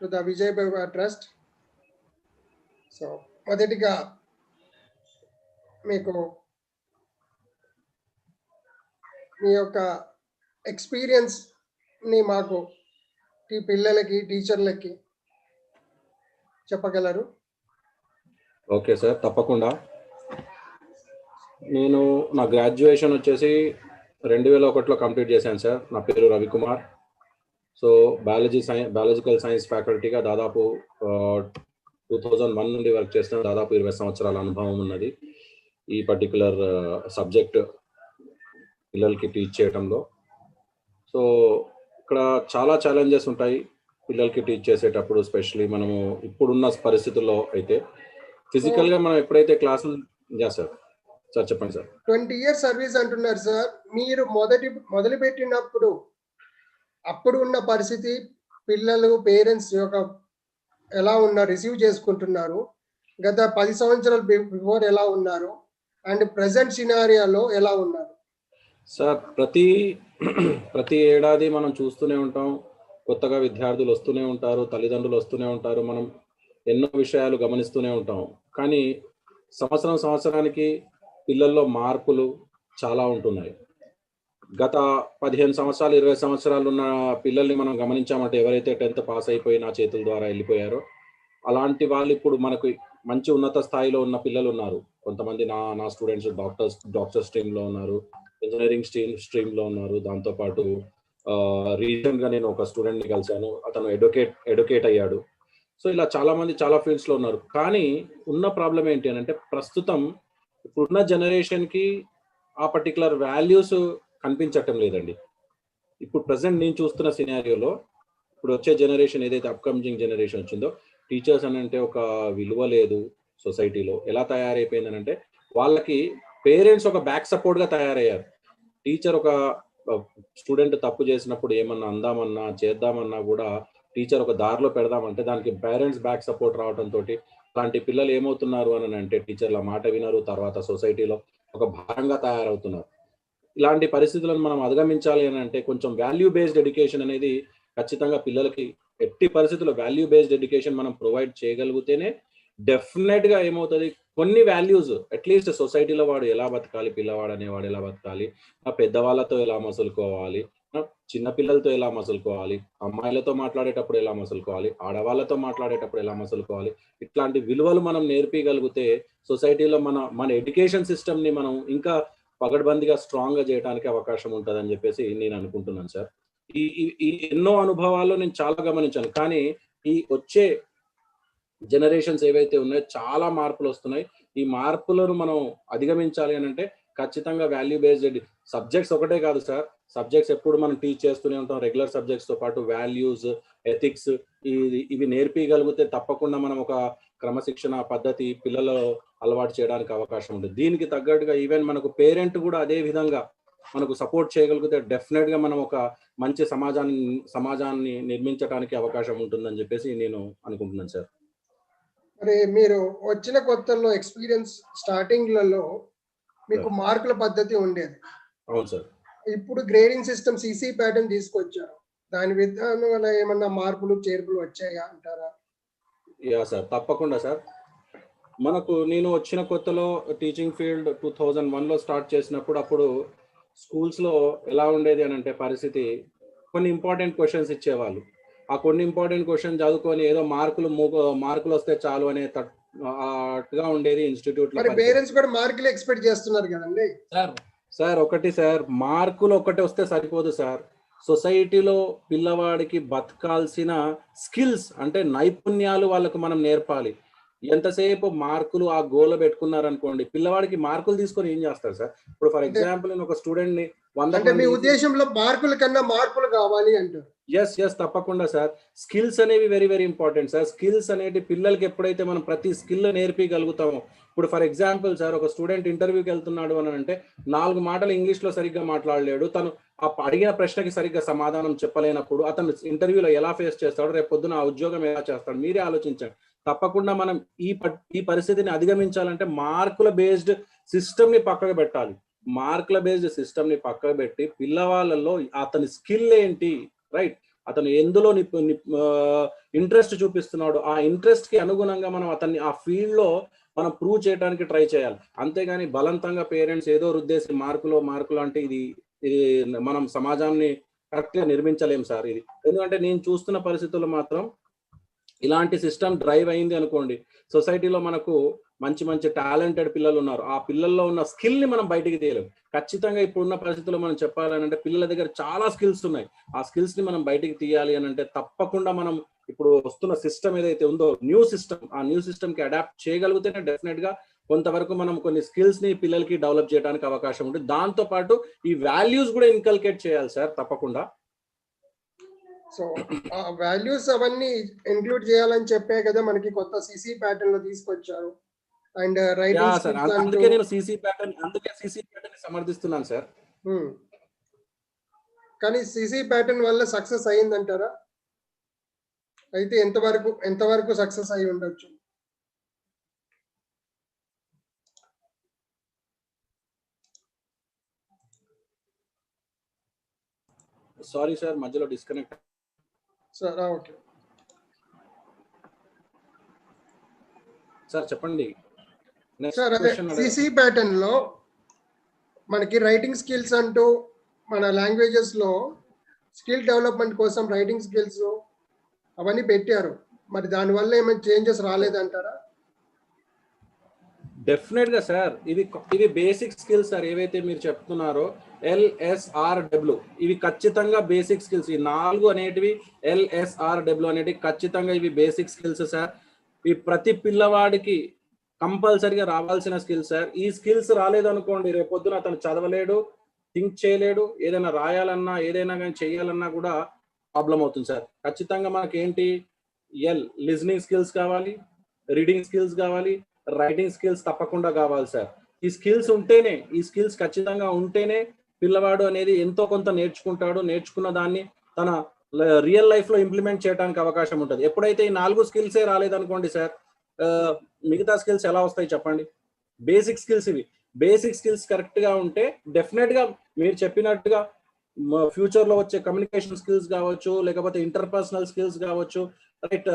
To the Vijay trust so మొదటిగా మీకు మీ యొక్క ఎక్స్పీరియన్స్ని మాకు ఈ పిల్లలకి టీచర్లకి చెప్పగలరు? ఓకే సార్ తప్పకుండా. నేను నా గ్రాడ్యుయేషన్ వచ్చేసి రెండు వేల ఒకటిలో కంప్లీట్ చేశాను సార్. నా పేరు Ravikumar. So biology science biological science ఫ్యాకల్టీగా దాదాపు టూ థౌజండ్ వన్ నుండి వర్క్ చేసిన దాదాపు ఇరవై సంవత్సరాల అనుభవం ఉన్నది. ఈ పర్టికులర్ సబ్జెక్ట్ పిల్లలకి టీచ్ చేయడంలో సో ఇక్కడ చాలా ఛాలెంజెస్ ఉంటాయి పిల్లలకి టీచ్ చేసేటప్పుడు స్పెషలీ మనము ఇప్పుడున్న పరిస్థితుల్లో అయితే. ఫిజికల్గా మనం ఎప్పుడైతే క్లాసులు యా సార్ సార్ చెప్పండి సార్ ట్వంటీ ఇయర్స్ సర్వీస్ అంటున్నారు సార్ మీరు మొదటి మొదలు పెట్టినప్పుడు అప్పుడు ఉన్న పరిస్థితి పిల్లలు పేరెంట్స్ యొక్క ఎలా ఉన్నారు రిసీవ్ చేసుకుంటున్నారు గత పది సంవత్సరాలు బిఫోర్ ఎలా ఉన్నారు అండ్ ప్రజెంట్ సినారియాలో ఎలా ఉన్నారు? సార్ ప్రతి ప్రతి ఏడాది మనం చూస్తూనే ఉంటాం కొత్తగా విద్యార్థులు వస్తూనే ఉంటారు తల్లిదండ్రులు వస్తూనే ఉంటారు మనం ఎన్నో విషయాలు గమనిస్తూనే ఉంటాం. కానీ సంవత్సరం సంవత్సరానికి పిల్లల్లో మార్పులు చాలా ఉంటున్నాయి. గత పదిహేను సంవత్సరాలు ఇరవై సంవత్సరాలు ఉన్న పిల్లల్ని మనం గమనించామంటే ఎవరైతే టెన్త్ పాస్ అయిపోయి నా చేతుల ద్వారా వెళ్ళిపోయారో అలాంటి వాళ్ళు ఇప్పుడు మనకు మంచి ఉన్నత స్థాయిలో ఉన్న పిల్లలు ఉన్నారు. కొంతమంది నా నా స్టూడెంట్స్ డాక్టర్స్ డాక్టర్ స్ట్రీమ్లో ఉన్నారు ఇంజనీరింగ్ స్ట్రీమ్ స్ట్రీమ్లో ఉన్నారు. దాంతోపాటు రీసెంట్గా నేను ఒక స్టూడెంట్ని కలిశాను. అతను ఎడ్యుకేట్ ఎడ్యుకేట్ అయ్యాడు. సో ఇలా చాలామంది చాలా ఫీల్డ్స్లో ఉన్నారు. కానీ ఉన్న ప్రాబ్లం ఏంటి అని అంటే ప్రస్తుతం ఇప్పుడున్న జనరేషన్కి ఆ పర్టికులర్ వాల్యూస్ కనిపించటం లేదండి. ఇప్పుడు ప్రజెంట్ నేను చూస్తున్న సినారియోలో ఇప్పుడు వచ్చే జనరేషన్ ఏదైతే అప్కమింగ్ జనరేషన్ వచ్చిందో టీచర్స్ అని అంటే ఒక విలువ లేదు సొసైటీలో. ఎలా తయారైపోయిందని అంటే వాళ్ళకి పేరెంట్స్ ఒక బ్యాక్ సపోర్ట్గా తయారయ్యారు. టీచర్ ఒక స్టూడెంట్ తప్పు చేసినప్పుడు ఏమన్నా అందామన్నా చేద్దామన్నా కూడా టీచర్ ఒక దారిలో పెడదామంటే దానికి పేరెంట్స్ బ్యాక్ సపోర్ట్ రావడంతో అలాంటి పిల్లలు ఏమవుతున్నారు అని అంటే టీచర్ల మాట వినరు. తర్వాత సొసైటీలో ఒక భారంగా తయారవుతున్నారు. ఇలాంటి పరిస్థితులను మనం అధిగమించాలి అని అంటే కొంచెం వాల్యూ బేస్డ్ ఎడ్యుకేషన్ అనేది ఖచ్చితంగా పిల్లలకి ఎట్టి పరిస్థితుల్లో వాల్యూ బేస్డ్ ఎడ్యుకేషన్ మనం ప్రొవైడ్ చేయగలిగితేనే డెఫినెట్గా ఏమవుతుంది? కొన్ని వాల్యూస్ అట్లీస్ట్ సొసైటీలో వాడు ఎలా బతకాలి? పిల్లవాడు అనేవాడు ఎలా బతకాలి? ఆ పెద్దవాళ్ళతో ఎలా మసులుకోవాలి? చిన్న పిల్లలతో ఎలా మసులుకోవాలి? అమ్మాయిలతో మాట్లాడేటప్పుడు ఎలా మసులుకోవాలి? ఆడవాళ్ళతో మాట్లాడేటప్పుడు ఎలా మసులుకోవాలి? ఇట్లాంటి విలువలు మనం నేర్పించగలిగితే సొసైటీలో మన మన ఎడ్యుకేషన్ సిస్టమ్ని మనం ఇంకా పగడ్బందీగా స్ట్రాంగ్గా చేయడానికి అవకాశం అని చెప్పేసి నేను అనుకుంటున్నాను సార్. ఈ ఈ ఎన్నో అనుభవాల్లో నేను చాలా గమనించాను. కానీ ఈ వచ్చే జనరేషన్స్ ఏవైతే ఉన్నాయో చాలా మార్పులు వస్తున్నాయి. ఈ మార్పులను మనం అధిగమించాలి అని అంటే ఖచ్చితంగా వాల్యూ బేస్డ్ సబ్జెక్ట్స్ ఒకటే కాదు సార్. సబ్జెక్ట్స్ ఎప్పుడు మనం టీచ్ చేస్తూనే ఉంటాం. రెగ్యులర్ సబ్జెక్ట్స్తో పాటు వాల్యూస్ ఎథిక్స్ ఇవి ఇవి నేర్పించగలిగితే తప్పకుండా మనం ఒక క్రమశిక్షణ పద్ధతి పిల్లలు అలవాటు చేయడానికి అవకాశం ఉంటుంది. దీనికి తగ్గట్టుగా ఈవెన్ మనకు పేరెంట్ కూడా అదే విధంగా మనకు సపోర్ట్ చేయగలిగితే డెఫినెట్గా మనం ఒక మంచి సమాజాన్ని సమాజాన్ని నిర్మించడానికి అవకాశం ఉంటుందని చెప్పేసి నేను అనుకుంటున్నాను సార్ మరి మీరు వచ్చిన కొత్తలో ఎక్స్పీరియన్స్ స్టార్టింగ్లలో మీకు మార్కుల పద్ధతి ఉండేది. అవును సార్ ఇప్పుడు గ్రేడింగ్ సిస్టమ్ సిసి ప్యాటర్న్ తీసుకొచ్చారు. దాని విధానం వల్ల ఏమన్నా మార్పులు చేర్పులు వచ్చాయా అంటారా? యా సార్ తప్పకుండా సార్ మనకు నేను వచ్చిన కొత్తలో టీచింగ్ ఫీల్డ్ టూ థౌజండ్ వన్లో స్టార్ట్ చేసినప్పుడు అప్పుడు స్కూల్స్లో ఎలా ఉండేది అని అంటే పరిస్థితి కొన్ని ఇంపార్టెంట్ క్వశ్చన్స్ ఇచ్చేవాళ్ళు. ఆ కొన్ని ఇంపార్టెంట్ క్వశ్చన్ చదువుకొని ఏదో మార్కులు మార్కులు వస్తే చాలు అనే అట్టుగా ఉండేది ఇన్స్టిట్యూట్ మరి పేరెంట్స్ కూడా మార్కులు ఎక్స్పెక్ట్ చేస్తున్నారు కదండి? సార్. సార్ ఒకటి సార్ మార్కులు ఒకటి వస్తే సరిపోదు సార్. సొసైటీలో పిల్లవాడికి బతకాల్సిన స్కిల్స్ అంటే నైపుణ్యాలు వాళ్ళకు మనం నేర్పాలి. ఎంతసేపు మార్కులు ఆ గోల పెట్టుకున్నారనుకోండి పిల్లవాడికి మార్కులు తీసుకొని ఏం చేస్తారు సార్? ఇప్పుడు ఫర్ ఎగ్జాంపుల్ నేను ఒక స్టూడెంట్ని వంద మీ ఉద్దేశంలో మార్కుల కన్నా మార్పులు కావాలి అంటారు. ఎస్ ఎస్ తప్పకుండా సార్. స్కిల్స్ అనేవి very very important sir. Skills అనేవి పిల్లలకి ఎప్పుడైతే మనం ప్రతి స్కిల్ నేర్పించగలుగుతామో ఇప్పుడు ఫర్ ఎగ్జాంపుల్ సార్ ఒక స్టూడెంట్ ఇంటర్వ్యూకి వెళ్తున్నాడు అని అంటే నాలుగు మాటలు ఇంగ్లీష్లో సరిగ్గా మాట్లాడలేడు. తను ఆ అడిగిన ప్రశ్నకి సరిగ్గా సమాధానం చెప్పలేనప్పుడు అతను ఇంటర్వ్యూలో ఎలా ఫేస్ చేస్తాడు? రేపు పొద్దున ఆ ఉద్యోగం ఎలా చేస్తాడు? మీరే ఆలోచించండి. తప్పకుండా మనం ఈ ఈ పరిస్థితిని అధిగమించాలంటే మార్కుల బేస్డ్ సిస్టమ్ని పక్కకు పెట్టాలి. మార్కుల బేస్డ్ సిస్టమ్ని పక్కకు పెట్టి పిల్లవాళ్ళలో అతని స్కిల్ ఏంటి రైట్? అతను ఎందులో ఇంట్రెస్ట్ చూపిస్తున్నాడు ఆ ఇంట్రెస్ట్కి అనుగుణంగా మనం అతన్ని ఆ ఫీల్డ్లో మనం ప్రూవ్ చేయడానికి ట్రై చేయాలి. అంతేగాని బలవంతంగా పేరెంట్స్ ఏదో రుద్దేసి మార్కులో మార్కులు అంటే ఇది ఇది మనం సమాజాన్ని కరెక్ట్గా నిర్మించలేం సార్ ఇది. ఎందుకంటే నేను చూస్తున్న పరిస్థితుల్లో మాత్రం ఇలాంటి సిస్టమ్ డ్రైవ్ అయింది అనుకోండి సొసైటీలో మనకు మంచి మంచి టాలెంటెడ్ పిల్లలు ఉన్నారు. ఆ పిల్లల్లో ఉన్న స్కిల్ని మనం బయటికి తీయలేం. ఖచ్చితంగా ఇప్పుడున్న పరిస్థితుల్లో మనం చెప్పాలని అంటే పిల్లల దగ్గర చాలా స్కిల్స్ ఉన్నాయి. ఆ స్కిల్స్ని మనం బయటికి తీయాలి అని అంటే తప్పకుండా మనం ఇప్పుడు వస్తున్న సిస్టమ్ ఏదైతే ఉందో న్యూ సిస్టమ్ ఆ న్యూ సిస్టమ్కి అడాప్ట్ చేయగలిగితేనే డెఫినెట్గా కొంతవరకు మనం కొన్ని స్కిల్స్ని పిల్లలకి డెవలప్ చేయడానికి అవకాశం ఉంటుంది. దాంతో పాటు ఈ వాల్యూస్ కూడా ఇన్కల్కేట్ చేయాలి సార్ తప్పకుండా. సో ఆ వాల్యూస్ అవన్నీ ఇంక్లూడ్ చేయాలని చెప్పే కదా మనకి కొత్త సిసి ప్యాటర్న్లో తీసుకొచ్చారు. అండ్ స్కిల్స్ అందుకే నేను సీసీ ప్యాటర్న్ అందుకే సీసీ ప్యాటర్న్ సమర్థిస్తున్నాను సార్. కానీ సిసి ప్యాటర్న్ వల్ల సక్సెస్ అయ్యిందంటారా అయితే ఎంతవరకు ఎంతవరకు సక్సెస్ అయి ఉండొచ్చు? సారీ సార్ మధ్యలో డిస్కనెక్ట్ సార్ ఓకే. సార్ చెప్పండి. సార్ అదే. సిసి ప్యాటర్న్లో మనకి రైటింగ్ స్కిల్స్ అంటూ మన లాంగ్వేజెస్లో స్కిల్ డెవలప్మెంట్ కోసం రైటింగ్ స్కిల్స్ అవన్నీ పెట్టారు. మరి దానివల్ల ఏమైనా చేంజెస్ రాలేదంటారా? డెఫినెట్గా సార్ ఇది ఇది బేసిక్ స్కిల్స్ సార్ ఏవైతే మీరు చెప్తున్నారో ఎల్ఎస్ఆర్ డబ్ల్యూ ఇవి ఖచ్చితంగా బేసిక్ స్కిల్స్ ఈ నాలుగు అనేటివి ఎల్ఎస్ఆర్ డబ్ల్యూ అనేటివి ఖచ్చితంగా ఇవి బేసిక్ స్కిల్స్ సార్ ఈ ప్రతి పిల్లవాడికి కంపల్సరిగా రావాల్సిన స్కిల్స్ సార్ ఈ స్కిల్స్ రాలేదనుకోండి రేపొద్దున అతను చదవలేడు థింక్ చేయలేడు ఏదైనా రాయాలన్నా ఏదైనా కానీ చేయాలన్నా కూడా ప్రాబ్లం అవుతుంది సార్ ఖచ్చితంగా మనకి ఏంటి ఎల్ లిజనింగ్ స్కిల్స్ కావాలి రీడింగ్ స్కిల్స్ కావాలి రైటింగ్ స్కిల్స్ తప్పకుండా కావాలి సార్ ఈ స్కిల్స్ ఉంటేనే ఈ స్కిల్స్ ఖచ్చితంగా ఉంటేనే పిల్లవాడు అనేది ఎంతో కొంత నేర్చుకుంటాడు నేర్చుకున్న దాన్ని తన రియల్ లైఫ్లో ఇంప్లిమెంట్ చేయడానికి అవకాశం ఉంటుంది. ఎప్పుడైతే ఈ నాలుగు స్కిల్సే రాలేదనుకోండి సార్ మిగతా స్కిల్స్ ఎలా వస్తాయి చెప్పండి? బేసిక్ స్కిల్స్ ఇవి. బేసిక్ స్కిల్స్ కరెక్ట్గా ఉంటే డెఫినెట్గా మీరు చెప్పినట్టుగా ఫ్యూచర్లో వచ్చే కమ్యూనికేషన్ స్కిల్స్ కావచ్చు లేకపోతే ఇంటర్పర్సనల్ స్కిల్స్ కావచ్చు రైట్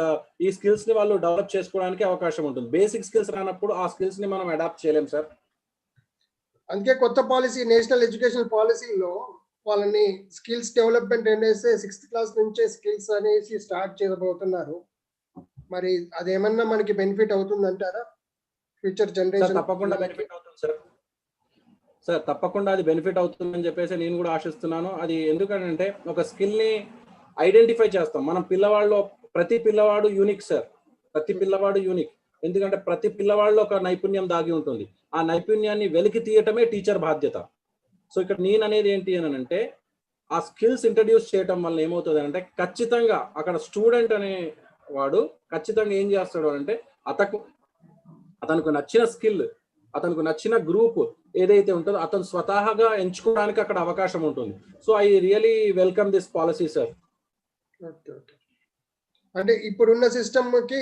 ఈ స్కిల్స్ని వాళ్ళు డెవలప్ చేసుకోవడానికి అవకాశం ఉంటుంది. బేసిక్ స్కిల్స్ రానప్పుడు ఆ స్కిల్స్ని మనం అడాప్ట్ చేయలేం సార్. అందుకే కొత్త పాలసీ నేషనల్ ఎడ్యుకేషన్ పాలసీలో వాళ్ళని స్కిల్స్ డెవలప్మెంట్ అనేసి సిక్స్త్ క్లాస్ నుంచే స్కిల్స్ అనేసి స్టార్ట్ చేయబోతున్నారు. మరి అదేమన్నా మనకి బెనిఫిట్ అవుతుందంటారా? ఫ్యూచర్ జనరేషన్ తప్పకుండా బెనిఫిట్ అవుతుంది సార్. సార్ తప్పకుండా అది బెనిఫిట్ అవుతుందని చెప్పేసి నేను కూడా ఆశిస్తున్నాను. అది ఎందుకంటే ఒక స్కిల్ని ఐడెంటిఫై చేస్తాం. మనం పిల్లవాళ్ళు ప్రతి పిల్లవాడు యూనిక్ సార్. ప్రతి పిల్లవాడు యూనిక్. ఎందుకంటే ప్రతి పిల్లవాళ్ళు ఒక నైపుణ్యం దాగి ఉంటుంది. ఆ నైపుణ్యాన్ని వెలికి తీయటమే టీచర్ బాధ్యత. సో ఇక్కడ నేను అనేది ఏంటి అని అంటే ఆ స్కిల్స్ ఇంట్రడ్యూస్ చేయటం వల్ల ఏమవుతుంది అంటే ఖచ్చితంగా అక్కడ స్టూడెంట్ అనే వాడు ఖచ్చితంగా ఏం చేస్తాడు అంటే అతకు అతనికి నచ్చిన స్కిల్ అతనికి నచ్చిన గ్రూప్ ఏదైతే ఉంటుందో అతను స్వతహాగా ఎంచుకోవడానికి అక్కడ అవకాశం ఉంటుంది. So I really welcome this policy sir. అంటే ఇప్పుడున్న సిస్టమ్కి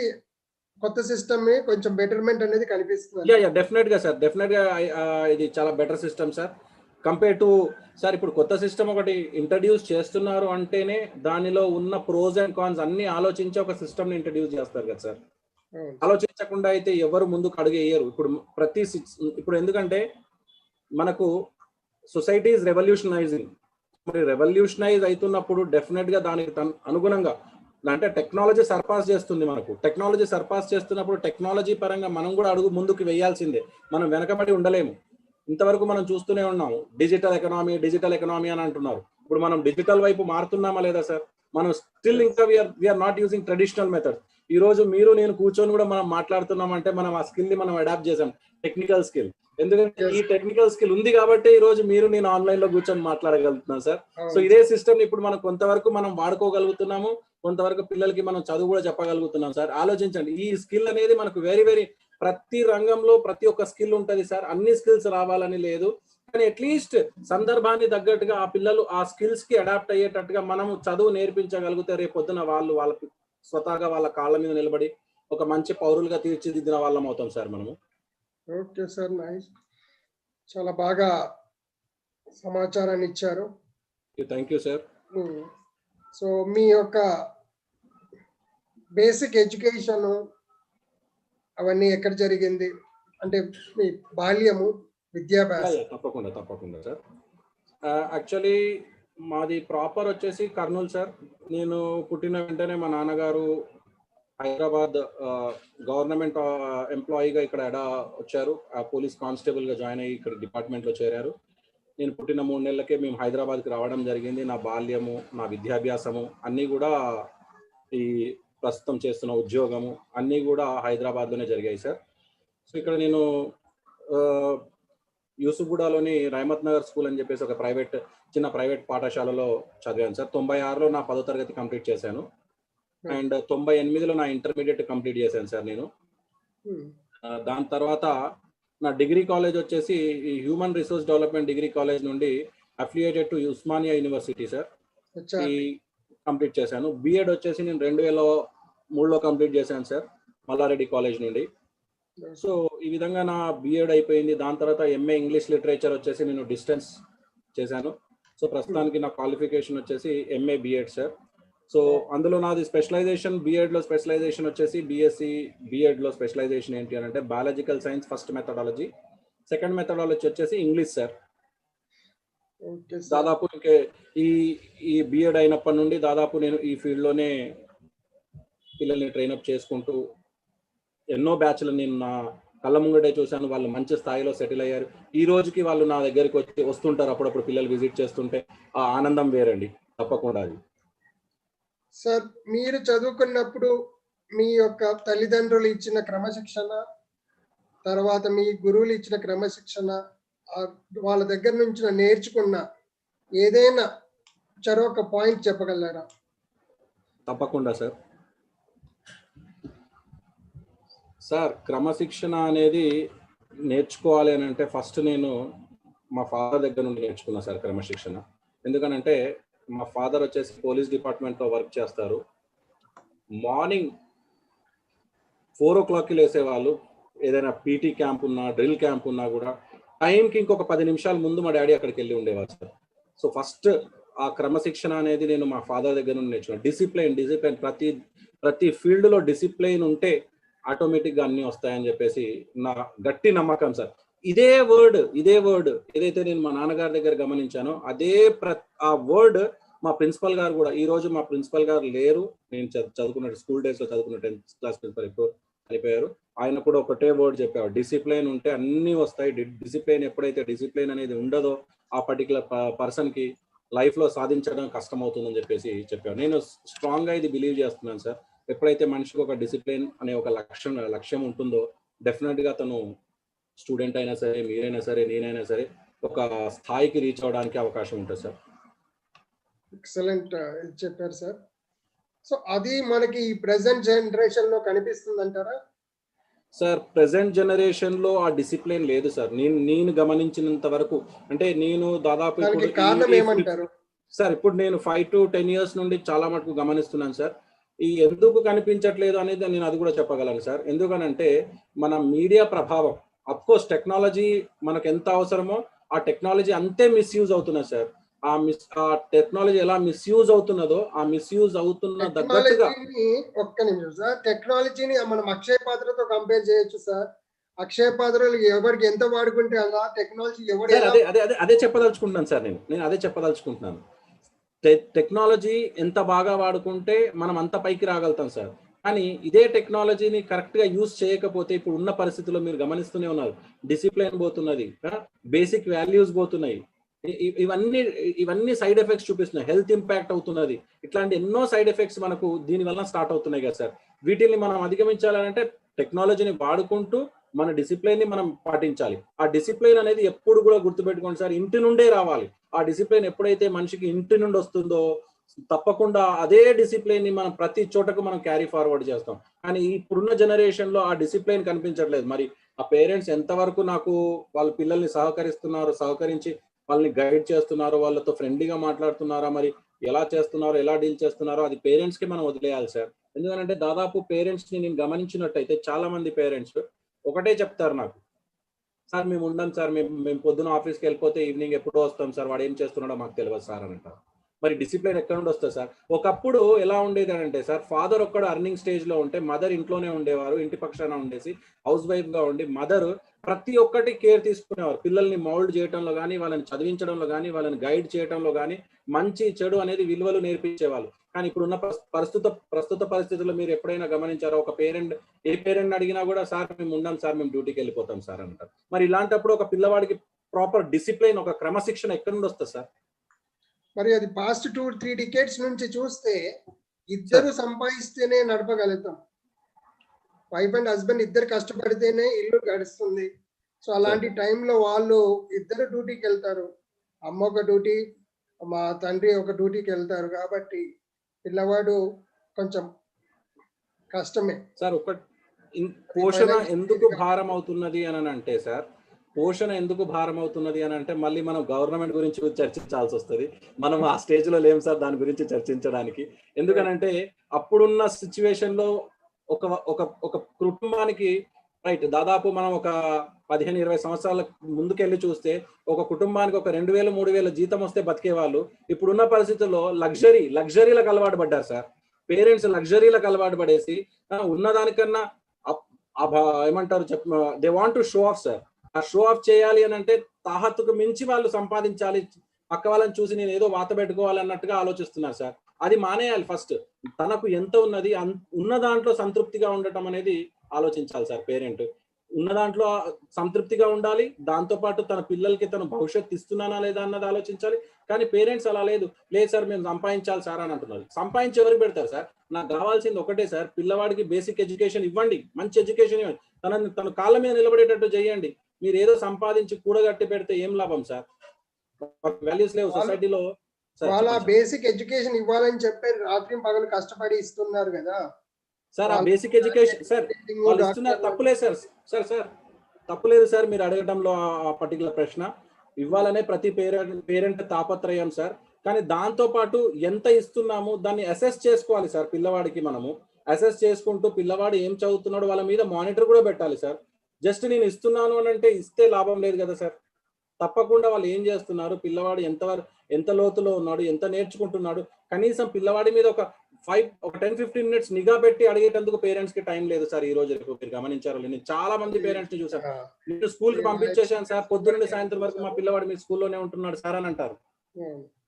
కొత్త సిస్టమ్ కొంచెం బెటర్మెంట్ అనేది కనిపిస్తుంది. యా యా డెఫినెట్గా సార్ డెఫినెట్గా ఇది చాలా better system sir compare to sir ఇప్పుడు కొత్త సిస్టమ్ ఒకటి ఇంట్రడ్యూస్ చేస్తున్నారు అంటేనే దానిలో ఉన్న ప్రోస్ అండ్ కాన్స్ అన్ని ఆలోచించి ఒక సిస్టమ్ని ఇంట్రడ్యూస్ చేస్తారు కదా సార్ ఆలోచించకుండా అయితే ఎవరు ముందుకు అడుగు వేయరు. ఇప్పుడు ప్రతి ఇప్పుడు ఎందుకంటే మనకు సొసైటీ ఇస్ రెవల్యూషనైజింగ్ మరి రెవల్యూషనైజ్ అవుతున్నప్పుడు డెఫినెట్గా దానికి అనుగుణంగా అంటే టెక్నాలజీ సర్పాస్ చేస్తుంది మనకు. టెక్నాలజీ సర్పాస్ చేస్తున్నప్పుడు టెక్నాలజీ పరంగా మనం కూడా అడుగు ముందుకు వేయాల్సిందే. మనం వెనకబడి ఉండలేము. ఇంతవరకు మనం చూస్తూనే ఉన్నాము డిజిటల్ ఎకనామీ డిజిటల్ ఎకనామీ అని అంటున్నారు. ఇప్పుడు మనం డిజిటల్ వైపు మారుతున్నామా లేదా సార్? మనం స్టిల్ ఇంకా we are we are not using traditional method ఈ రోజు మీరు నేను కూర్చొని కూడా మనం మాట్లాడుతున్నాం అంటే మనం ఆ స్కిల్ని మనం అడాప్ట్ చేసాం. టెక్నికల్ స్కిల్ ఎందుకంటే ఈ టెక్నికల్ స్కిల్ ఉంది కాబట్టి ఈ రోజు మీరు నేను ఆన్లైన్లో కూర్చొని మాట్లాడగలుగుతున్నాం సార్. సో ఇదే సిస్టమ్ ఇప్పుడు మనం కొంతవరకు మనం వాడుకోగలుగుతున్నాము కొంతవరకు పిల్లలకి మనం చదువు కూడా చెప్పగలుగుతున్నాం సార్. ఆలోచించండి. ఈ స్కిల్ అనేది మనకు వెరీ వెరీ ప్రతి రంగంలో ప్రతి ఒక్క స్కిల్ ఉంటది సార్. అన్ని స్కిల్స్ రావాలని లేదు. కానీ అట్లీస్ట్ సందర్భాన్ని తగ్గట్టుగా ఆ పిల్లలు ఆ స్కిల్స్కి అడాప్ట్ అయ్యేటట్టుగా మనం చదువు నేర్పించగలిగితే రేపు పొద్దున వాళ్ళు వాళ్ళకి స్వతహాగా వాళ్ళ కాళ్ళ మీద నిలబడి ఒక మంచి పౌరులుగా తీర్చిదిద్దిన వాళ్ళం అవుతాం సార్ మనము. Okay sir nice. చాలా బాగా సమాచారాన్ని ఇచ్చారు. Thank you sir. సో మీ యొక్క బేసిక్ ఎడ్యుకేషన్ అవన్నీ ఎక్కడ జరిగింది? అంటే మీ బాల్యము విద్యాభ్యాసం. తప్పకుండా తప్పకుండా సార్. యాక్చువల్లీ మాది ప్రాపర్ వచ్చేసి కర్నూలు సార్. నేను పుట్టిన వెంటనే మా నాన్నగారు హైదరాబాద్ గవర్నమెంట్ ఎంప్లాయీగా ఇక్కడ ఎడా వచ్చారు. ఆ పోలీస్ కానిస్టేబుల్గా జాయిన్ అయ్యి ఇక్కడ డిపార్ట్మెంట్లో చేరారు. నేను పుట్టిన మూడు నెలలకే మేము హైదరాబాద్కి రావడం జరిగింది. నా బాల్యము నా విద్యాభ్యాసము అన్నీ కూడా ఈ ప్రస్తుతం చేస్తున్న ఉద్యోగము అన్నీ కూడా హైదరాబాద్లోనే జరిగాయి సార్. సో ఇక్కడ నేను యూసుఫ్గూడలోని రహమత్ నగర్ స్కూల్ అని చెప్పేసి ఒక ప్రైవేట్ చిన్న ప్రైవేట్ పాఠశాలలో చదివాను సార్. తొంభై ఆరులో నా పదో తరగతి కంప్లీట్ చేశాను. అండ్ తొంభై ఎనిమిదిలో నా ఇంటర్మీడియట్ కంప్లీట్ చేశాను సార్ నేను. ఆ, దాని తర్వాత నా డిగ్రీ కాలేజ్ వచ్చేసి ఈ human resource development degree college నుండి affiliated to Osmania university sir. Complete చేశాను. బిఎడ్ వచ్చేసి నేను రెండు వేల మూడులో కంప్లీట్ చేశాను సార్ మల్లారెడ్డి కాలేజ్ నుండి. సో ఈ విధంగా నా బిఎడ్ అయిపోయింది. దాని తర్వాత ఎంఏ ఇంగ్లీష్ లిటరేచర్ వచ్చేసి నేను డిస్టెన్స్ చేశాను. సో ప్రస్తుతానికి నా క్వాలిఫికేషన్ వచ్చేసి ఎంఏ బిఎడ్ సార్. సో అందులో నాది స్పెషలైజేషన్ బిఎడ్లో స్పెషలైజేషన్ వచ్చేసి బిఎస్సి బిఎడ్లో స్పెషలైజేషన్ ఏంటి అని అంటే biological science first methodology second methodology వచ్చేసి ఇంగ్లీష్ సార్ దాదాపు ఇంకే ఈ ఈ బిఎడ్ అయినప్పటి నుండి దాదాపు నేను ఈ ఫీల్డ్లోనే పిల్లల్ని ట్రైనప్ చేసుకుంటూ ఎన్నో బ్యాచ్లు నేను నా కళ్ళ ముంగడే చూశాను. వాళ్ళు మంచి స్థాయిలో సెటిల్ అయ్యారు. ఈ రోజుకి వాళ్ళు నా దగ్గరికి వచ్చి వస్తుంటారు అప్పుడప్పుడు పిల్లలు విజిట్ చేస్తుంటే. ఆ ఆనందం వేరండి. తప్పకుండా అది. సార్ మీరు చదువుకున్నప్పుడు మీ యొక్క తల్లిదండ్రులు ఇచ్చిన క్రమశిక్షణ తర్వాత మీ గురువులు ఇచ్చిన క్రమశిక్షణ వాళ్ళ దగ్గర నుంచి నేర్చుకున్న ఏదైనా చరొక పాయింట్ చెప్పగలరా? తప్పకుండా సార్. సార్ క్రమశిక్షణ అనేది నేర్చుకోవాలి అని అంటే ఫస్ట్ నేను మా ఫాదర్ దగ్గర నుండి నేర్చుకున్నా సార్ క్రమశిక్షణ. ఎందుకనంటే మా ఫాదర్ వచ్చేసి పోలీస్ డిపార్ట్మెంట్లో వర్క్ చేస్తారు. మార్నింగ్ ఫోర్ ఓ క్లాక్కి లేసేవాళ్ళు ఏదైనా పీటీ క్యాంప్ ఉన్నా డ్రిల్ క్యాంప్ ఉన్నా కూడా టైంకి ఇంకొక పది నిమిషాల ముందు మా డాడీ అక్కడికి వెళ్ళి ఉండేవారు సార్. సో ఫస్ట్ ఆ క్రమశిక్షణ అనేది నేను మా ఫాదర్ దగ్గర నుండి నేర్చుకున్నాను. డిసిప్లైన్ డిసిప్లైన్ ప్రతి ప్రతి ఫీల్డ్లో డిసిప్లైన్ ఉంటే ఆటోమేటిక్గా అన్నీ వస్తాయని చెప్పేసి నా గట్టి నమ్మకం సార్. ఇదే వర్డ్ ఇదే వర్డ్ ఏదైతే నేను మా నాన్నగారి దగ్గర గమనించానో అదే ప్ర ఆ వర్డ్ మా ప్రిన్సిపల్ గారు కూడా ఈ రోజు మా ప్రిన్సిపల్ గారు లేరు. నేను చదువుకున్న స్కూల్ డేస్లో చదువుకున్న టెన్త్ క్లాస్ ప్రిన్సిపల్ ఇప్పుడు అయిపోయారు ఆయన కూడా ఒకటే వర్డ్ చెప్పారు. డిసిప్లైన్ ఉంటే అన్ని వస్తాయి. డిసిప్లైన్ ఎప్పుడైతే డిసిప్లైన్ అనేది ఉండదో ఆ పర్టికులర్ పర్సన్కి లైఫ్లో సాధించడం కష్టం అవుతుందని చెప్పేసి చెప్పాను నేను స్ట్రాంగ్గా ఇది బిలీవ్ చేస్తున్నాను సార్ ఎప్పుడైతే మనిషికి ఒక డిసిప్లిన్ అనే ఒక లక్ష్యం లక్ష్యం ఉంటుందో డెఫినెట్గా తను స్టూడెంట్ అయినా సరే మీరైనా సరే నేనైనా సరే ఒక స్థాయికి రీచ్ అవడానికి అవకాశం ఉంటుంది సార్. ఎక్సలెంట్ చెప్పారు సార్. సో అది మనకి ఈ ప్రెసెంట్ జనరేషన్లో కనిపిస్తుంది అంటారా సార్ ప్రెసెంట్ జనరేషన్లో ఆ డిసిప్లిన్ లేదు సార్. నేను నేను గమనించినంత వరకు అంటే నేను దాదాపు ఇప్పుడు సార్ ఇప్పుడు నేను ఫైవ్ టు టెన్ ఇయర్స్ నుండి చాలా మటుకు గమనిస్తున్నాను సార్. ఈ ఎందుకు కనిపించట్లేదు అనేది నేను అది కూడా చెప్పగలను సార్. ఎందుకనంటే మన మీడియా ప్రభావం అఫ్ కోర్స్ టెక్నాలజీ మనకు ఎంత అవసరమో ఆ టెక్నాలజీ అంతే మిస్యూజ్ అవుతున్నది సార్. ఆ మిస్ ఆ టెక్నాలజీ ఎలా మిస్యూజ్ అవుతున్నదో ఆ మిస్యూజ్ అవుతున్న టెక్నాలజీని ఒక్క నిమిషం సార్. టెక్నాలజీని మనం అక్షయ పాత్రతో కంపేర్ చేయొచ్చు సార్. అక్షయ పాత్రలు ఎవరికి ఎంత వాడుకుంటే అలా టెక్నాలజీ ఎవరు అదే అదే అదే అదే చెప్పదలుచుకుంటున్నాను సార్ నేను. నేను అదే చెప్పదలుచుకుంటున్నాను. టెక్నాలజీ ఎంత బాగా వాడుకుంటే మనం అంత పైకి రాగలుగుతాం సార్. కానీ ఇదే టెక్నాలజీని కరెక్ట్గా యూజ్ చేయకపోతే ఇప్పుడు ఉన్న పరిస్థితుల్లో మీరు గమనిస్తూనే ఉన్నారు. డిసిప్లైన్ పోతున్నది. బేసిక్ వాల్యూస్ పోతున్నాయి. ఇవన్నీ ఇవన్నీ సైడ్ ఎఫెక్ట్స్ చూపిస్తున్నాయి. హెల్త్ ఇంపాక్ట్ అవుతున్నది. ఇట్లాంటి ఎన్నో సైడ్ ఎఫెక్ట్స్ మనకు దీని వల్ల స్టార్ట్ అవుతున్నాయి కదా సార్. వీటిని మనం అధిగమించాలంటే టెక్నాలజీని వాడుకుంటూ మన డిసిప్లైన్ని మనం పాటించాలి. ఆ డిసిప్లైన్ అనేది ఎప్పుడు కూడా గుర్తుపెట్టుకోండి సార్. ఇంటి నుండే రావాలి. ఆ డిసిప్లైన్ ఎప్పుడైతే మనిషికి ఇంటి నుండి వస్తుందో తప్పకుండా అదే డిసిప్లైన్ని మనం ప్రతి చోటకు మనం క్యారీ ఫార్వర్డ్ చేస్తాం. కానీ ఇప్పుడున్న జనరేషన్లో ఆ డిసిప్లైన్ కనిపించట్లేదు. మరి ఆ పేరెంట్స్ ఎంతవరకు నాకు వాళ్ళ పిల్లల్ని సహకరిస్తున్నారు సహకరించి వాళ్ళని గైడ్ చేస్తున్నారు వాళ్ళతో ఫ్రెండ్లీగా మాట్లాడుతున్నారా మరి ఎలా చేస్తున్నారో ఎలా డీల్ చేస్తున్నారో అది పేరెంట్స్కి మనం వదిలేయాలి సార్. ఎందుకంటే దాదాపు పేరెంట్స్ని నేను గమనించినట్టయితే చాలా మంది పేరెంట్స్ ఒకటే చెప్తారు నాకు. సార్ మేము ఉండం సార్ మేము మేము పొద్దున ఆఫీస్కి వెళ్ళిపోతే ఈవినింగ్ ఎప్పుడో వస్తాం సార్ వాడు ఏం చేస్తున్నాడో మాకు తెలియదు సార్ అని అంటారు. మరి డిసిప్లిన్ ఎక్కడ నుండి వస్తుంది సార్? ఒకప్పుడు ఎలా ఉండేది అని అంటే సార్ ఫాదర్ ఒక్కడు అర్నింగ్ స్టేజ్లో ఉంటే మదర్ ఇంట్లోనే ఉండేవారు ఇంటి పక్షాన ఉండేసి హౌస్ వైఫ్గా ఉండి మదర్ ప్రతి ఒక్కటి కేర్ తీసుకునేవారు. పిల్లల్ని మౌల్డ్ చేయడంలో కానీ వాళ్ళని చదివించడంలో కానీ వాళ్ళని గైడ్ చేయడంలో కానీ మంచి చెడు అనేది విలువలు నేర్పించేవాళ్ళు. కానీ ఇప్పుడున్న ప్రస్తుత ప్రస్తుత పరిస్థితుల్లో మీరు ఎప్పుడైనా గమనించారో? ఒక పేరెంట్ ఏ పేరెంట్ అడిగినా కూడా సార్ మేము ఉండం సార్ మేము డ్యూటీకి వెళ్ళిపోతాం సార్ అంటారు. మరి ఇలాంటప్పుడు ఒక పిల్లవాడికి ప్రాపర్ డిసిప్లిన్ ఒక క్రమశిక్షణ ఎక్కడి నుండి వస్తుంది సార్? మరి అది పాస్ట్ టూ త్రీ డికేట్స్ నుంచి చూస్తే ఇద్దరు సంపాదిస్తేనే నడపగలుగుతాం. వైఫ్ అండ్ హస్బెండ్ ఇద్దరు కష్టపడితేనే ఇల్లు గడుస్తుంది. సో అలాంటి టైంలో వాళ్ళు ఇద్దరు డ్యూటీకి వెళ్తారు అమ్మ ఒక డ్యూటీ మా తండ్రి ఒక డ్యూటీకి వెళ్తారు కాబట్టి పిల్లవాడు కొంచెం కష్టమే. సార్ ఒక పోషణ ఎందుకు భారం అవుతున్నది అని అంటే సార్ పోషణ ఎందుకు భారం అవుతున్నది అని అంటే మళ్ళీ మనం గవర్నమెంట్ గురించి చర్చించాల్సి వస్తుంది. మనం ఆ స్టేజ్లో లేం సార్ దాని గురించి చర్చించడానికి. ఎందుకనంటే అప్పుడున్న సిచ్యువేషన్లో ఒక ఒక ఒక కుటుంబానికి రైట్ దాదాపు మనం ఒక పదిహేను ఇరవై సంవత్సరాల ముందుకెళ్ళి చూస్తే ఒక కుటుంబానికి ఒక రెండు వేలు మూడు వేల జీతం వస్తే బతికే వాళ్ళు ఇప్పుడున్న పరిస్థితుల్లో లగ్జరీ లగ్జరీలకు అలవాటు పడ్డారు సార్. పేరెంట్స్ లగ్జరీలకు అలవాటు పడేసి ఉన్నదానికన్నా ఏమంటారు చెప్ they want to show off sir. Show off చేయాలి అని అంటే తాహత్తుకు మించి వాళ్ళు సంపాదించాలి. పక్క వాళ్ళని చూసి నేను ఏదో వాత పెట్టుకోవాలి అన్నట్టుగా ఆలోచిస్తున్నారు సార్. అది మానేయాలి ఫస్ట్ తనకు ఎంత ఉన్నది అన్- ఉన్న దాంట్లో సంతృప్తిగా ఉండటం అనేది ఆలోచించాలి సార్ పేరెంట్. ఉన్న దాంట్లో సంతృప్తిగా ఉండాలి దాంతో పాటు తన పిల్లలకి తన భవిష్యత్తు ఇస్తున్నానా లేదా అన్నది ఆలోచించాలి. కానీ పేరెంట్స్ అలా లేదు. లేదు సార్ మేము సంపాదించాలి సార్ అని అంటున్నారు. సంపాదించి ఎవరు పెడతారు సార్? నాకు కావాల్సింది ఒకటే సార్ పిల్లవాడికి బేసిక్ ఎడ్యుకేషన్ ఇవ్వండి. మంచి ఎడ్యుకేషన్ ఇవ్వండి. తనని తన కాళ్ళ మీద నిలబడేటట్టు చేయండి. మీరు ఏదో సంపాదించి కూడగట్టి పెడితే ఏం లాభం సార్? వాల్యూస్ లేవు సొసైటీలో సార్ వాళ్ళ. బేసిక్ ఎడ్యుకేషన్ ఇవ్వాలని చెప్పి రాత్రి పగలు కష్టపడి ఇస్తున్నారు కదా. సార్ ఆ బేసిక్ ఎడ్యుకేషన్ సార్ వాళ్ళు ఇస్తున్నారు తప్పులేదు సార్. సార్ సార్ తప్పులేదు సార్ మీరు అడగడంలో ఆ పర్టికులర్ ప్రశ్న. ఇవ్వాలనే ప్రతి పేరెంట్ పేరెంట్ తాపత్రయం సార్. కానీ దాంతో పాటు ఎంత ఇస్తున్నాము దాన్ని అసెస్ చేసుకోవాలి సార్ పిల్లవాడికి మనము. అసెస్ చేసుకుంటూ పిల్లవాడు ఏం చదువుతున్నాడు వాళ్ళ మీద మానిటర్ కూడా పెట్టాలి సార్. జస్ట్ నేను ఇస్తున్నాను అని అంటే ఇస్తే లాభం లేదు కదా సార్. తప్పకుండా వాళ్ళు ఏం చేస్తున్నారు? పిల్లవాడు ఎంతవరకు ఎంత లోతులో ఉన్నాడు? ఎంత నేర్చుకుంటున్నాడు? కనీసం పిల్లవాడి మీద ఒక ఫైవ్ ఒక టెన్ ఫిఫ్టీన్ మినిట్స్ నిఘా పెట్టి అడిగేటందుకు పేరెంట్స్కి టైం లేదు సార్ ఈ రోజు రేపు మీరు గమనించారు నేను చాలా మంది పేరెంట్స్ని చూసాను నేను స్కూల్కి పంపించేశాను సార్. పొద్దున్న సాయంత్రం వరకు మా పిల్లవాడు మీ స్కూల్లోనే ఉంటున్నాడు సార్ అని అంటారు.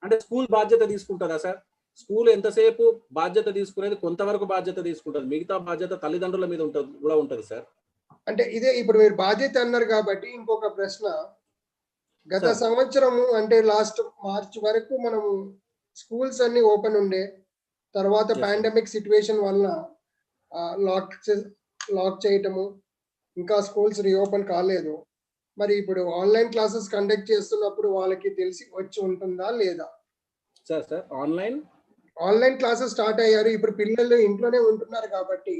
అంటే స్కూల్ బాధ్యత తీసుకుంటుందా సార్? స్కూల్ ఎంతసేపు బాధ్యత తీసుకునేది కొంతవరకు బాధ్యత తీసుకుంటుంది. మిగతా బాధ్యత తల్లిదండ్రుల మీద ఉంటుంది కూడా ఉంటుంది సార్. అంటే ఇదే ఇప్పుడు మీరు బాధ్యత అన్నారు కాబట్టి ఇంకొక ప్రశ్న. గత సార్. సంవత్సరము అంటే లాస్ట్ మార్చ్ వరకు మనము స్కూల్స్ అన్ని ఓపెన్ ఉండే. తర్వాత. పాండమిక్ సిచ్యువేషన్ వలన లాక్ లాక్ చేయటము. ఇంకా స్కూల్స్ రీఓపెన్ కాలేదు. మరి ఇప్పుడు ఆన్లైన్ క్లాసెస్ కండక్ట్ చేస్తున్నప్పుడు వాళ్ళకి తెలిసి వచ్చి ఉంటుందా లేదా? Sir sir online? Online classes start అయ్యారు. ఇప్పుడు పిల్లలు ఇంట్లోనే ఉంటున్నారు కాబట్టి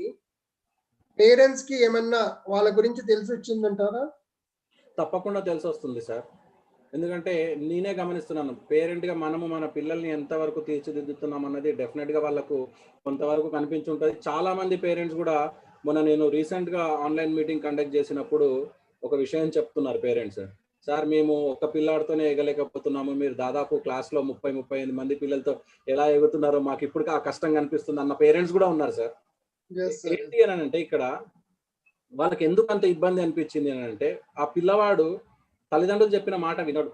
పేరెంట్స్కి ఏమన్నా వాళ్ళ గురించి తెలిసి వచ్చిందంటారా? తప్పకుండా తెలిసి వస్తుంది సార్. ఎందుకంటే నేనే గమనిస్తున్నాను పేరెంట్గా మనము మన పిల్లల్ని ఎంతవరకు తీర్చిదిద్దుతున్నాం అన్నది డెఫినెట్గా వాళ్ళకు కొంతవరకు కనిపించుంటది. చాలా మంది పేరెంట్స్ కూడా మొన్న నేను రీసెంట్గా ఆన్లైన్ మీటింగ్ కండక్ట్ చేసినప్పుడు ఒక విషయం చెప్తున్నారు పేరెంట్స్ సార్ మేము ఒక పిల్లాడితోనే ఎగలేకపోతున్నాము. మీరు దాదాపు క్లాస్లో ముప్పై ముప్పై ఎనిమిది మంది పిల్లలతో ఎలా ఎగుతున్నారో మాకు ఇప్పుడు ఆ కష్టం కనిపిస్తుంది అన్న పేరెంట్స్ కూడా ఉన్నారు సార్. ఏంటి అని అంటే ఇక్కడ వాళ్ళకి ఎందుకు అంత ఇబ్బంది అనిపించింది అని అంటే ఆ పిల్లవాడు తల్లిదండ్రులు చెప్పిన మాట వినడు.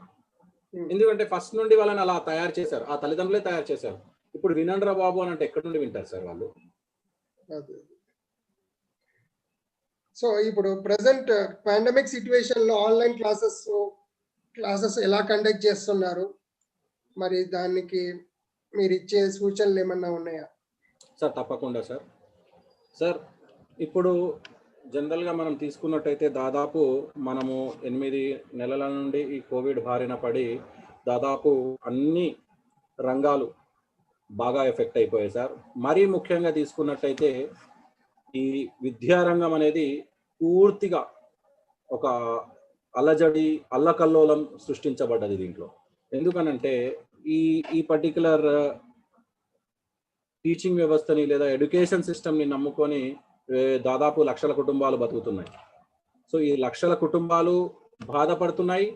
Hmm. ఎందుకంటే ఫస్ట్ నుండి వాళ్ళని అలా తయారు చేశారు. ఆ తల్లిదండ్రులే తయారు చేశారు. ఇప్పుడు వినండి రా బాబు అని అంటే ఎక్కడి నుండి వింటారు సార్ వాళ్ళు. సో ఇప్పుడు ప్రజెంట్ పాండమిక్ సిచ్యువేషన్లో ఆన్లైన్ క్లాసెస్ క్లాసెస్ ఎలా కండక్ట్ చేస్తున్నారు? మరి దానికి మీరు ఇచ్చే సూచనలు ఏమన్నా ఉన్నాయా? సార్ తప్పకుండా సార్. సార్ ఇప్పుడు జనరల్గా మనం తీసుకున్నట్టయితే దాదాపు మనము ఎనిమిది నెలల నుండి ఈ కోవిడ్ బారిన పడి దాదాపు అన్ని రంగాలు బాగా ఎఫెక్ట్ అయిపోయాయి సార్. మరీ ముఖ్యంగా తీసుకున్నట్టయితే ఈ విద్యారంగం అనేది పూర్తిగా ఒక అల్లజడి అల్లకల్లోలం సృష్టించబడ్డది దీంట్లో. ఎందుకనంటే ఈ ఈ పర్టికులర్ టీచింగ్ వ్యవస్థని లేదా ఎడ్యుకేషన్ సిస్టమ్ని నమ్ముకొని దాదాపు లక్షల కుటుంబాలు బతుకుతున్నాయి. సో ఈ లక్షల కుటుంబాలు బాధపడుతున్నాయి.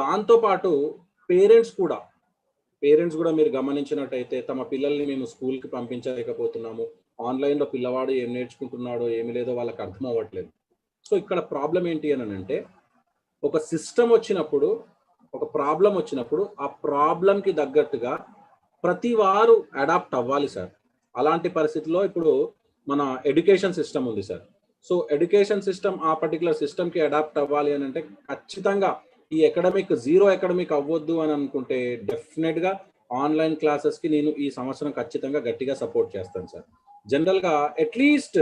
దాంతో పాటు పేరెంట్స్ కూడా పేరెంట్స్ కూడా మీరు గమనించినట్టయితే తమ పిల్లల్ని మేము స్కూల్కి పంపించలేకపోతున్నాము. ఆన్లైన్లో పిల్లవాడు ఏం నేర్చుకుంటున్నాడో ఏమి లేదో వాళ్ళకి అర్థం అవ్వట్లేదు. సో ఇక్కడ ప్రాబ్లం ఏంటి అని అంటే ఒక సిస్టమ్ వచ్చినప్పుడు ఒక ప్రాబ్లం వచ్చినప్పుడు ఆ ప్రాబ్లంకి తగ్గట్టుగా ప్రతి వారు అడాప్ట్ అవ్వాలి సార్. అలాంటి పరిస్థితిలో ఇప్పుడు మన ఎడ్యుకేషన్ సిస్టమ్ ఉంది సార్. సో ఎడ్యుకేషన్ సిస్టమ్ ఆ పర్టికులర్ సిస్టమ్కి అడాప్ట్ అవ్వాలి అని అంటే ఖచ్చితంగా ఈ అకాడమిక్ జీరో అకాడమిక్ అవ్వద్దు అని అనుకుంటే డెఫినెట్గా ఆన్లైన్ క్లాసెస్కి నేను ఈ సంవత్సరం ఖచ్చితంగా గట్టిగా సపోర్ట్ చేస్తాను సార్. జనరల్గా అట్లీస్ట్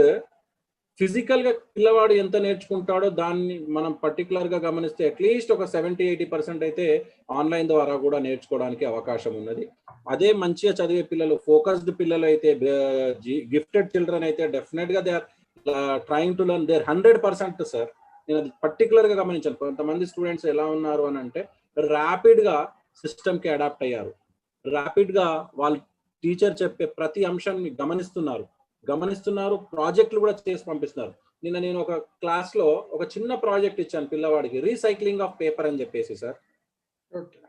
ఫిజికల్గా పిల్లవాడు ఎంత నేర్చుకుంటాడో దాన్ని మనం పర్టికులర్గా గమనిస్తే అట్లీస్ట్ ఒక సెవెంటీ ఎయిటీ పర్సెంట్ అయితే ఆన్లైన్ ద్వారా కూడా నేర్చుకోవడానికి అవకాశం ఉన్నది. అదే మంచిగా చదివే పిల్లలు ఫోకస్డ్ పిల్లలు అయితే గిఫ్టెడ్ చిల్డ్రన్ అయితే డెఫినెట్గా they are trying to learn their hundred percent sir నేను అది పర్టికులర్గా గమనించాను. కొంతమంది స్టూడెంట్స్ ఎలా ఉన్నారు అని అంటే రాపిడ్గా సిస్టమ్కి అడాప్ట్ అయ్యారు. ర్యాపిడ్గా వాళ్ళు టీచర్ చెప్పే ప్రతి అంశాన్ని గమనిస్తున్నారు. గమనిస్తున్నారు ప్రాజెక్టులు కూడా చేసి పంపిస్తున్నారు. నిన్న నేను ఒక క్లాస్లో ఒక చిన్న ప్రాజెక్ట్ ఇచ్చాను పిల్లవాడికి. రీసైక్లింగ్ ఆఫ్ పేపర్ అని చెప్పేసి సార్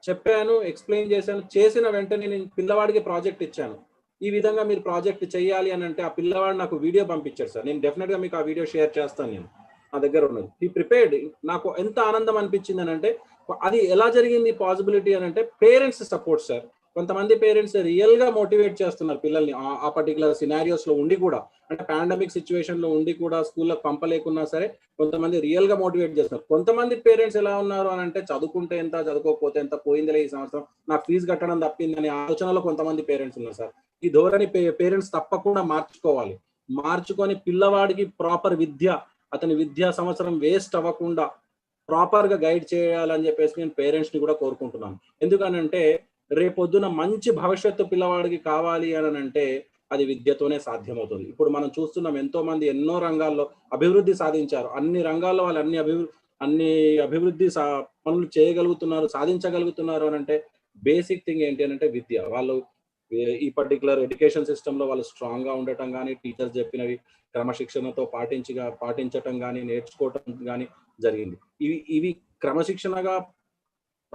చెప్పాను ఎక్స్ప్లెయిన్ చేశాను చేసిన వెంటనే నేను పిల్లవాడికి ప్రాజెక్ట్ ఇచ్చాను. ఈ విధంగా మీరు ప్రాజెక్ట్ చేయాలి అని అంటే ఆ పిల్లవాడు నాకు వీడియో పంపించారు సార్. నేను డెఫినెట్గా మీకు ఆ వీడియో షేర్ చేస్తాను నేను. నా దగ్గర ఉన్నది. ఈ ప్రిపేర్డ్ నాకు ఎంత ఆనందం అనిపించింది అని అంటే అది ఎలా జరిగింది పాసిబిలిటీ అని అంటే పేరెంట్స్ సపోర్ట్ సార్ కొంతమంది పేరెంట్స్ రియల్గా మోటివేట్ చేస్తున్నారు పిల్లల్ని. ఆ- పర్టికులర్ సినారియోస్లో ఉండి కూడా అంటే పాండమిక్ సిచ్యువేషన్లో ఉండి కూడా స్కూల్లో పంపలేకున్నా సరే కొంతమంది రియల్గా మోటివేట్ చేస్తున్నారు. కొంతమంది పేరెంట్స్ ఎలా ఉన్నారు అని అంటే చదువుకుంటే ఎంత చదువుకోకపోతే ఎంత పోయిందిలే ఈ సంవత్సరం నాకు ఫీజు కట్టడం తప్పింది అనే ఆలోచనలో కొంతమంది పేరెంట్స్ ఉన్నారు సార్. ఈ ధోరణి పేరెంట్స్ తప్పకుండా మార్చుకోవాలి. మార్చుకొని పిల్లవాడికి ప్రాపర్ విద్య అతని విద్యా సంవత్సరం వేస్ట్ అవ్వకుండా ప్రాపర్గా గైడ్ చేయాలని చెప్పేసి నేను పేరెంట్స్ని కూడా కోరుకుంటున్నాను. ఎందుకనంటే రేపొద్దున మంచి భవిష్యత్తు పిల్లవాడికి కావాలి అని అంటే అది విద్యతోనే సాధ్యమవుతుంది. ఇప్పుడు మనం చూస్తున్నాం ఎంతో మంది ఎన్నో రంగాల్లో అభివృద్ధి సాధించారు. అన్ని రంగాల్లో వాళ్ళు అన్ని అభివృద్ధి అన్ని అభివృద్ధి సా- పనులు చేయగలుగుతున్నారు సాధించగలుగుతున్నారు అని అంటే బేసిక్ థింగ్ ఏంటి అని అంటే విద్య. వాళ్ళు ఈ పర్టికులర్ ఎడ్యుకేషన్ సిస్టంలో వాళ్ళు స్ట్రాంగ్గా ఉండటం కానీ టీచర్స్ చెప్పినవి క్రమశిక్షణతో పాటించగా పాటించటం కానీ నేర్చుకోవటం కానీ జరిగింది. ఇవి ఇవి క్రమశిక్షణగా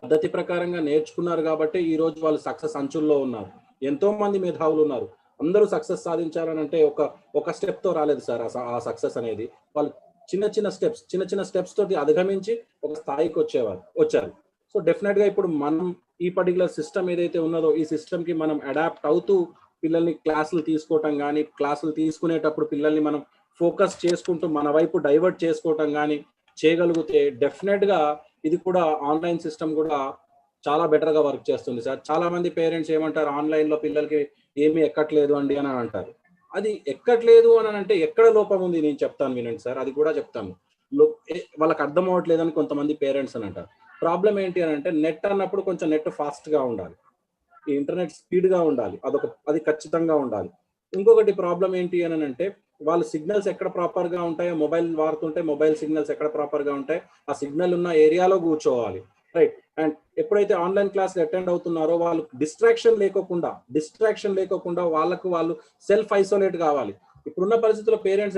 పద్ధతి ప్రకారంగా నేర్చుకున్నారు కాబట్టి ఈ రోజు వాళ్ళు సక్సెస్ అంచుల్లో ఉన్నారు. ఎంతో మంది మేధావులు ఉన్నారు. అందరూ సక్సెస్ సాధించాలని అంటే ఒక ఒక స్టెప్తో రాలేదు సార్ ఆ సక్సెస్ అనేది. వాళ్ళు చిన్న చిన్న స్టెప్స్ చిన్న చిన్న స్టెప్స్ తోటి అధిగమించి ఒక స్థాయికి వచ్చేవారు వచ్చారు. సో డెఫినెట్గా ఇప్పుడు మనం ఈ పర్టికులర్ సిస్టమ్ ఏదైతే ఉన్నదో ఈ సిస్టమ్కి మనం అడాప్ట్ అవుతూ పిల్లల్ని క్లాసులు తీసుకోవటం కానీ క్లాసులు తీసుకునేటప్పుడు పిల్లల్ని మనం ఫోకస్ చేసుకుంటూ మన వైపు డైవర్ట్ చేసుకోవటం కానీ చేయగలిగితే డెఫినెట్గా ఇది కూడా ఆన్లైన్ సిస్టమ్ కూడా చాలా బెటర్గా వర్క్ చేస్తుంది సార్. చాలా మంది పేరెంట్స్ ఏమంటారు ఆన్లైన్లో పిల్లలకి ఏమీ ఎక్కట్లేదు అండి అని అంటారు. అది ఎక్కట్లేదు అని అంటే ఎక్కడ లోపం ఉంది? నేను చెప్తాను వినండి సార్. అది కూడా చెప్తాను. వాళ్ళకి అర్థం అవ్వట్లేదని కొంతమంది పేరెంట్స్ అని అంటారు. ప్రాబ్లం ఏంటి అని అంటే నెట్ అన్నప్పుడు కొంచెం నెట్ ఫాస్ట్గా ఉండాలి. ఈ ఇంటర్నెట్ స్పీడ్గా ఉండాలి. అదొక అది ఖచ్చితంగా ఉండాలి. ఇంకొకటి ప్రాబ్లం ఏంటి అని అంటే వాళ్ళ సిగ్నల్స్ ఎక్కడ ప్రాపర్గా ఉంటాయో మొబైల్ వాడుతుంటే మొబైల్ సిగ్నల్స్ ఎక్కడ ప్రాపర్గా ఉంటాయి ఆ సిగ్నల్ ఉన్న ఏరియాలో కూర్చోవాలి. రైట్ అండ్ ఎప్పుడైతే ఆన్లైన్ క్లాస్ అటెండ్ అవుతున్నారో వాళ్ళు డిస్ట్రాక్షన్ లేకోకుండా డిస్ట్రాక్షన్ లేకోకుండా వాళ్ళకు వాళ్ళు సెల్ఫ్ ఐసోలేట్ కావాలి. ఇప్పుడున్న పరిస్థితుల్లో పేరెంట్స్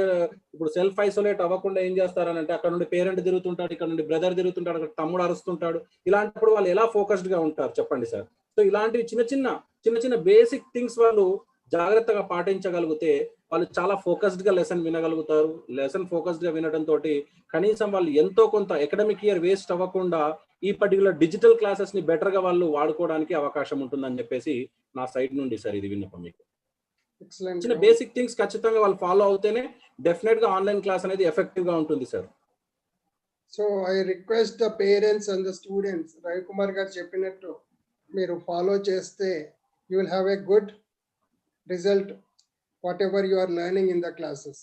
ఇప్పుడు సెల్ఫ్ ఐసోలేట్ అవ్వకుండా ఏం చేస్తారనంటే అక్కడ నుండి పేరెంట్ తిరుగుతుంటాడు ఇక్కడ నుండి బ్రదర్ తిరుగుతుంటాడు అక్కడ తమ్ముడు అరుస్తుంటాడు ఇలాంటప్పుడు వాళ్ళు ఎలా ఫోకస్డ్గా ఉంటారు చెప్పండి సార్? సో ఇలాంటివి చిన్న చిన్న చిన్న చిన్న బేసిక్ థింగ్స్ వాళ్ళు జాగ్రత్తగా పాటించగలిగితే వాళ్ళు చాలా ఫోకస్డ్గా లెసన్ వినగలుగుతారు. లెసన్ ఫోకస్డ్గా వినడం తోటి కనీసం వాళ్ళు ఎంతో కొంత ఎకడమిక్ ఇయర్ వేస్ట్ అవ్వకుండా ఈ పర్టికులర్ డిజిటల్ క్లాసెస్ని బెటర్గా వాళ్ళు వాడుకోవడానికి అవకాశం ఉంటుందని చెప్పేసి నా సైడ్ నుండి సార్ ఇది విన్నపం మీకు. చిన్న బేసిక్ థింగ్స్ ఖచ్చితంగా వాళ్ళు ఫాలో అవుతేనే డెఫినెట్గా ఆన్లైన్ క్లాస్ అనేది ఎఫెక్టివ్గా ఉంటుంది sir. So I request the parents and the students Ravikumar గారు చెప్పినట్టు మీరు ఫాలో చేస్తే you will have a good result whatever you are learning in the classes